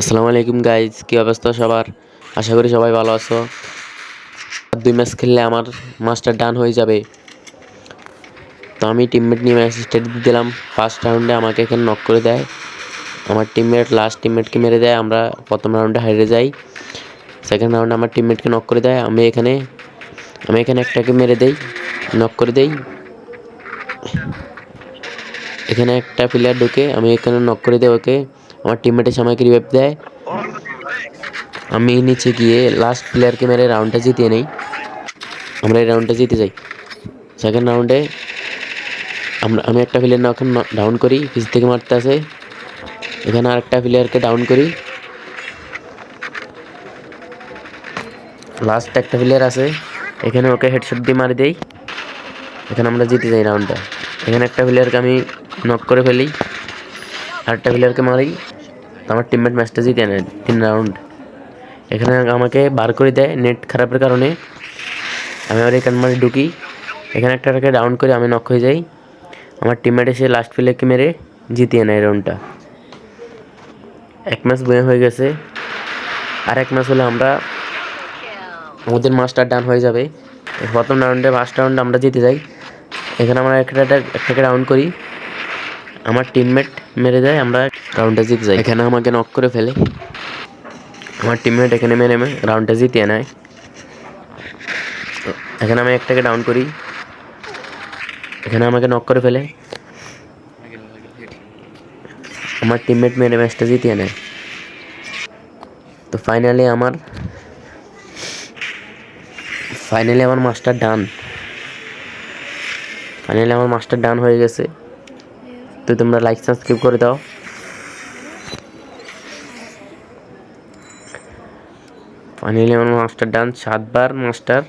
আসসালামু আলাইকুম গাইজ কী অবস্থা সবার? আশা করি সবাই ভালো আছো। আর দুই ম্যাচ খেললে আমার মাস্টার ডান হয়ে যাবে। তো আমি টিমমেট নিয়ে ম্যাচ স্টার্ট দিয়ে দিলাম। ফার্স্ট রাউন্ডে আমাকে এখানে নক করে দেয়। আমার টিমমেট লাস্ট টিমমেটকে মেরে দেয়। আমরা প্রথম রাউন্ডে হারিয়ে যাই। সেকেন্ড রাউন্ডে আমার টিমমেটকে নক করে দেয়। আমি এখানে আমি এখানে একটাকে মেরে দেই। নক করে দেই। এখানে একটা প্লেয়ার ঢুকে আমি এখানে নক করে দেই ওকে। আমার টিমমেট এসে আমাকে রিভাইভ দেয়। আমি নিচে গিয়ে লাস্ট প্লেয়ারকে মেরে রাউন্ডটা জিতিয়ে নেই। আমরা এই রাউন্ডটা জিতে যাই। সেকেন্ড রাউন্ডে আমরা আমি একটা প্লেয়ার না এখন ডাউন করি, পিছ থেকে মারতে আসে। এখানে আরেকটা প্লেয়ারকে ডাউন করি। লাস্ট একটা প্লেয়ার আছে এখানে ওকে হেডশট দিয়ে মারি দেই। এখানে আমরা জিতে যাই রাউন্ডটা এখানে একটা প্লেয়ারকে আমি নক করে ফেলি। আরেকটা প্লেয়ারকে মারি। আমার টিমমেট ম্যাচটা জিতে নেয়, তিন রাউন্ড এখানে আমাকে বার করে দেয় নেট খারাপের কারণে। আমি আবার এখানে মানে ঢুকি। এখানে একটা একটাকে ডাউন করে আমি নক হয়ে যাই। আমার টিমমেট এসে লাস্ট প্লেয়ারকে মেরে জিতিয়ে নেয় রাউন্ডটা এক ম্যাচ বয়ে হয়ে গেছে। আর এক ম্যাচ হলে আমরা আমাদের মাস্টার ডান হয়ে যাবে। প্রথম রাউন্ডে ফার্স্ট রাউন্ডে আমরা জিতে যাই। এখানে আমরা একটা একটাকে রাউন্ড করি। আমার টিমমেট মেরে দেয়, আমরা রাউন্ডটা জিতে যাই এখানে আমাকে নক করে ফেলে। আমার টিমমেট এখানে মেরে নেমে রাউন্ডটা জিতিয়ে নেয়। এখানে আমি একটাকে ডাউন করি। এখানে আমাকে নক করে ফেলে। আমার টিমমেট মেরে ম্যাচটা জিতিয়ে নেয়। তো ফাইনালি আমার ফাইনালি আমার মাস্টার ডান ফাইনালি আমার মাস্টার ডান হয়ে গেছে। তো তোমরা লাইক সাবস্ক্রাইব করে দাও। ফাইনালি আমার মাস্টার ডান সাতবার মাস্টার।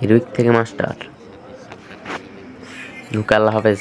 হিরোইক থেকে মাস্টার। আল্লাহ হাফেজ।